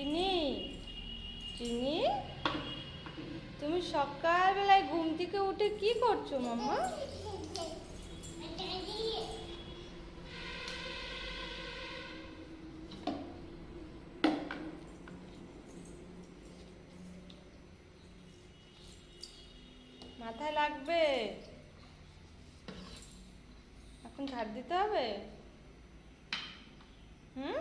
চিনি। চিনি? তুমি সকালবেলায় ঘুম থেকে উঠে কি করছ মামা মাথায় লাগবে? এখন ঝাড় দিতে হবে? হুম?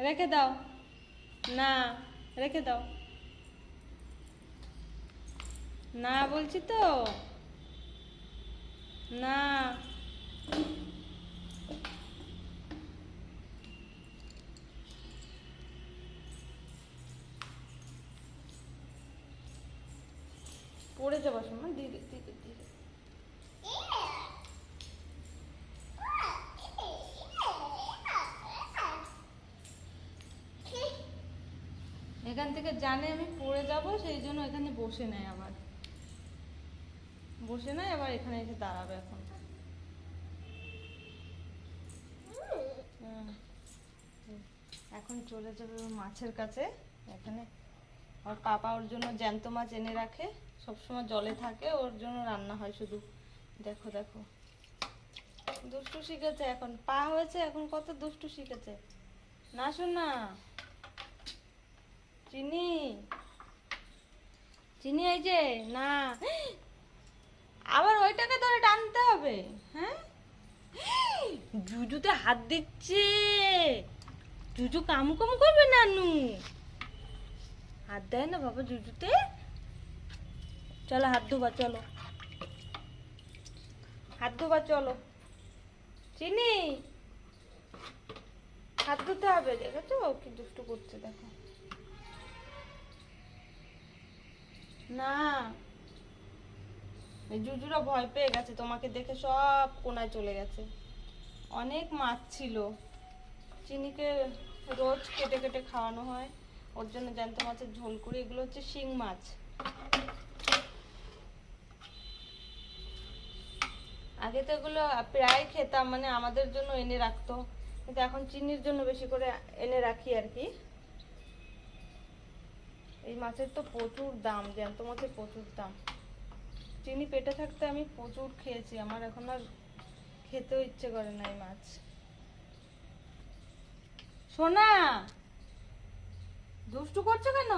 রেখে দাও। না, রেখে দাও। না বলছি তো। না। পড়ে যাব সময় ধীরে ধীরে ধীরে এখান থেকে জানে আমি পড়ে যাব, সেই জন্য এখানে বসে নেয় আবার। বসে নেয়, আবার এখানে এসে দাঁড়াবে এখন। হুম। এখন চলে যাবে মাছের কাছে। এখানে ওর পাপা ওর জন্য জ্যান্ত মাছ এনে রাখে। সবসময় জলে থাকে, ওর জন্য রান্না হয় শুধু। দেখো দেখো। দুষ্টু শিখেছে এখন। পা হয়েছে, এখন কত দুষ্টু শিখেছে। না, শোন না। চিনি। চিনি এই যে, না। আবার ওইটাকে ধরে টানতে হবে। হ্যাঁ? জুজুতে হাত দিচ্ছে। জুজু কামু কামু করবে নানু। হাত দেয় না বাবা জুজুতে? চলো হাত ধোবা, চলো। হাত ধোবা, চলো। চিনি। হাত ধুতে হবে, দেখেছ? কি দুষ্টু করছে, দেখো। না। জুজুরা ভয় পেয়ে গেছে, তোমাকে দেখে সব কোনায় চলে গেছে। অনেক মাছ ছিল। চিনিকে রোজ কেটে কেটে খাওয়ানো হয়। ওর জন্য জ্যান্ত মাছের ঝোল করি, এগুলো হচ্ছে শিং মাছ। আগে তো এগুলো প্রায় খেতাম মানে আমাদের জন্য এনে রাখতো। কিন্তু এখন চিনির জন্য বেশি করে এনে রাখি আর কি। এই মাছের তো প্রচুর দাম, জ্যান্ত মাছের প্রচুর দাম। চিনি পেটে থাকতে আমি প্রচুর খেয়েছি, আমার এখন আর খেতেও ইচ্ছে করে না এই মাছ। সোনা! দুষ্টু করছ কেন?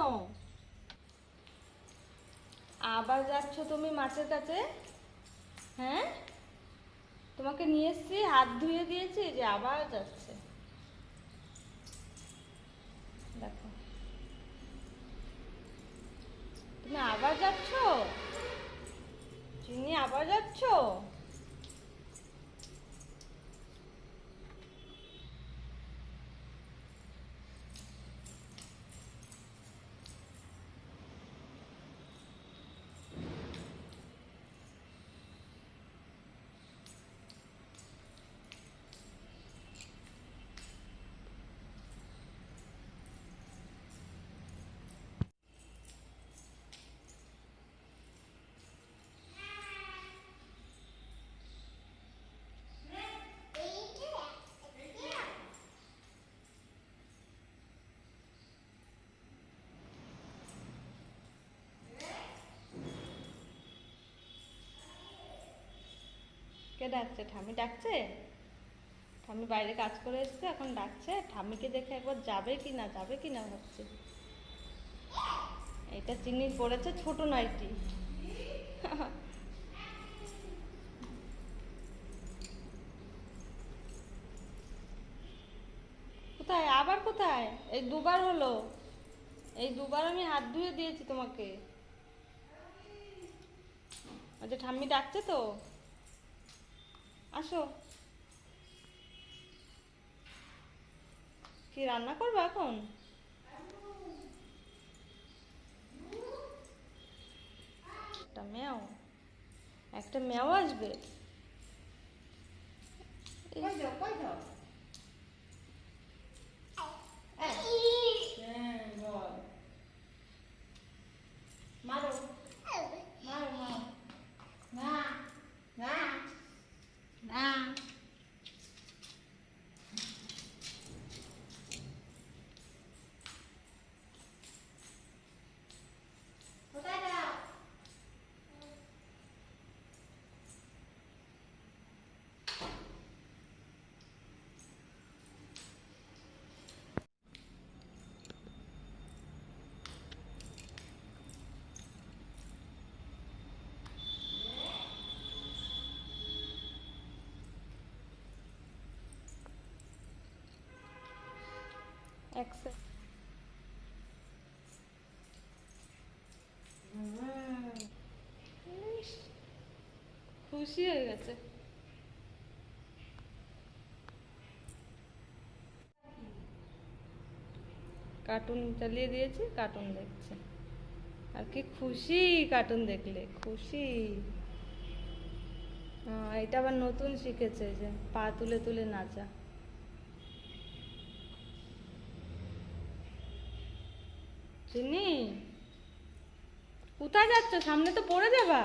আবার যাচ্ছ তুমি মাছের কাছে? হ্যাঁ? তোমাকে নিয়ে এসছি, হাত ধুয়ে দিয়েছি যে আবার যাচ্ছে দেখো তুমি আবার যাচ্ছ? চিনি আবার যাচ্ছ? কে ডাকছে? ঠামি ডাকছে? ঠামি বাইরে কাজ করে এসছে, এখন ডাকছে। ঠামিকে দেখে একবার যাবে কি না, যাবে কি না ভাবছে। এটা চিনি পড়েছে, ছোট নাইটি। কোথায়? আবার কোথায়? এই দুবার হলো। এই দুবার আমি হাত ধুয়ে দিয়েছি তোমাকে। আচ্ছা ঠাম্মি ডাকছে তো? আসো। কি রান্না করবে এখন? একটা ম্যাও। একটা ম্যাও আসবে? যাও হ্যাঁ বল। মারো মারো মারো না না না খুশি হয়ে গেছে। কার্টুন চালিয়ে দিয়েছি কার্টুন দেখছে। আর কি খুশি কার্টুন দেখলে, খুশি। এটা আবার নতুন শিখেছে যে পা তুলে তুলে নাচা। চিনি? কোথায় যাচ্ছ? সামনে তো পড়ে যাবা।